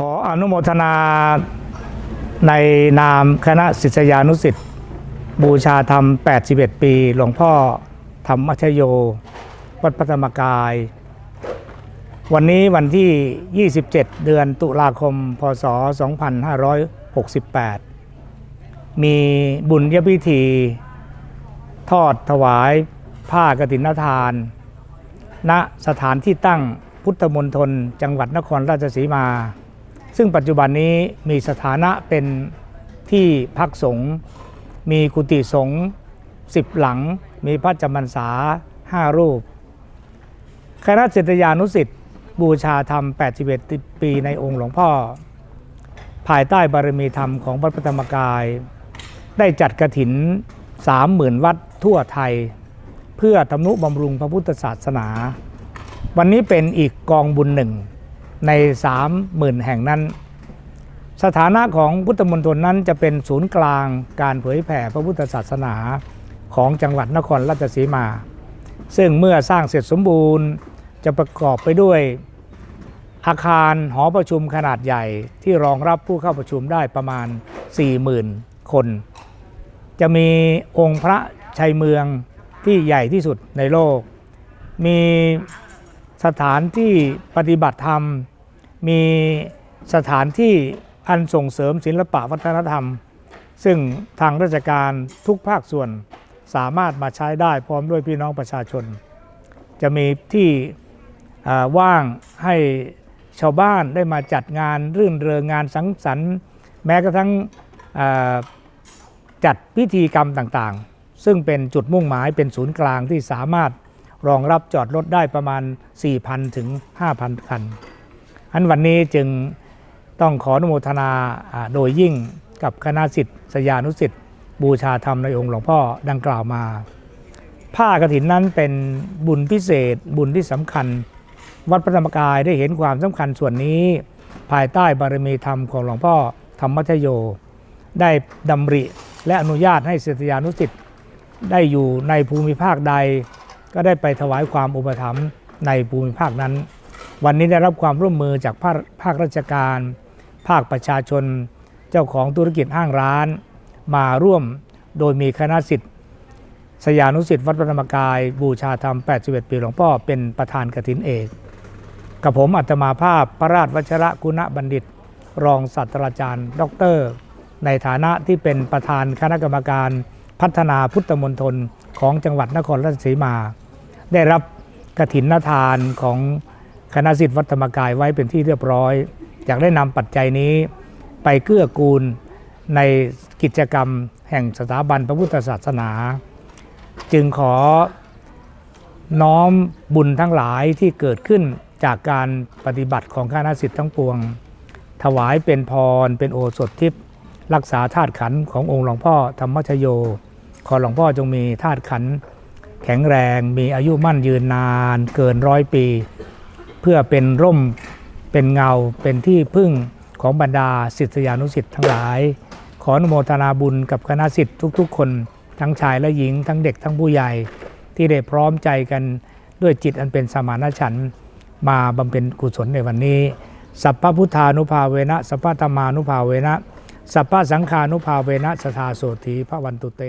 ขออนุโมทนาในนามคณะศิษยานุสิ์บูชาธรรม 81 ปี หลวงพ่อธรรมชโย วัดพระธรรมกาย วันนี้วันที่ 27 เดือนตุลาคม พศ 2568 มีบุญยพิธี ทอดถวายผ้ากฐินทาน ณสถานที่ตั้งพุทธมณฑลจังหวัดนครราชสีมา ซึ่งปัจจุบันนี้มีสถานะเป็นที่พักสงฆ์มีกุฏิสงฆ์สิบหลัง มีพระจำพรรษาห้ารูป คณะศิษยานุสิษย์บูชาธรรม 81 ปีในองค์หลวงพ่อ ภายใต้บารมีธรรมของพระพุทธรรมกาย ได้จัดกระถิน 30,000 วัดทั่วไทย เพื่อทำนุบำรุงพระพุทธศาสนา วันนี้เป็นอีกกองบุญหนึ่ง ใน 30,000 แห่งนั้น สถานะของพุทธมณฑลนั้นจะเป็นศูนย์กลางการเผยแผ่พระพุทธศาสนาของจังหวัดนครราชสีมา ซึ่งเมื่อสร้างเสร็จสมบูรณ์จะประกอบไปด้วยอาคารหอประชุมขนาดใหญ่ที่รองรับผู้เข้าประชุมได้ประมาณ 40,000 คน จะมีองค์พระชัยเมืองที่ใหญ่ที่สุดในโลก มี สถานที่ปฏิบัติธรรม มีสถานที่อันส่งเสริมศิลปะวัฒนธรรม ซึ่งทางราชการทุกภาคส่วนสามารถมาใช้ได้พร้อมด้วยพี่น้องประชาชน จะมีที่ว่างให้ชาวบ้านได้มาจัดงานรื่นเริงงานสังสรรค์ แม้กระทั่งจัดพิธีกรรมต่างๆ ซึ่งเป็นจุดมุ่งหมายเป็นศูนย์กลางที่สามารถ รองรับจอดรถได้ประมาณ 4,000 ถึง 5,000 คัน อันวันนี้จึงต้องขออนุโมทนาโดยยิ่งกับคณะสิทธิ์สยานุสิทธิ์บูชาธรรมในองค์หลวงพ่อดังกล่าวมา ผ้ากฐินนั้นเป็นบุญพิเศษบุญที่สำคัญ วัดพระธรรมกายได้เห็นความสำคัญส่วนนี้ ภายใต้บารมีธรรมของหลวงพ่อธรรมชโย ได้ดำริและอนุญาตให้ศิษยานุสิทธิ์ได้อยู่ในภูมิภาคใด ก็ได้ไปถวายความอุปถัมภ์ในภูมิภาคนั้น วันนี้ได้รับความร่วมมือจากภาคภาคราชการ ภาคประชาชน เจ้าของธุรกิจห้างร้าน มาร่วมโดยมีคณะสิทธิ์สยานุสิทธิ์วัดพระธรรมกาย บูชาธรรม 81 ปีหลวงพ่อเป็นประธานกฐินเอกกับผมอัตมาภาพพระราชวชระกุณบัณฑิต รองศาสตราจารย์ ดร ในฐานะที่เป็นประธานคณะกรรมการพัฒนาพุทธมณฑลของจังหวัดนครราชสีมา ได้รับกฐินทานของคณะสิทธิวัดธรรมกายไว้เป็นที่เรียบร้อย อยากได้นำปัจจัยนี้ไปเกื้อกูลในกิจกรรมแห่งสถาบันพระพุทธศาสนา จึงขอน้อมบุญทั้งหลายที่เกิดขึ้นจากการปฏิบัติของคณะสิทธิ์ทั้งปวง ถวายเป็นพรเป็นโอสถทิพย์รักษาธาตุขันธ์ขององค์หลวงพ่อธรรมชโย ขอหลวงพ่อจงมีธาตุขันธ์ แข็งแรงมีอายุมั่นยืนนานเกินร้อยปี เพื่อเป็นร่มเป็นเงาเป็นที่พึ่งของบรรดาศิษยานุสิษย์ทั้งหลาย ขออนุโมทนาบุญกับคณะสิทธิ์ทุก ๆ คนทั้งชายและหญิงทั้งเด็กทั้งผู้ใหญ่ ที่ได้พร้อมใจกันด้วยจิตอันเป็นสมานฉันท์มาบำเพ็ญกุศลในวันนี้ สัพพพุทธานุภาเวนะสัพพธรรมานุภาเวนะสัพพสังฆานุภาเวนะสทาโสธีพระวันตุเต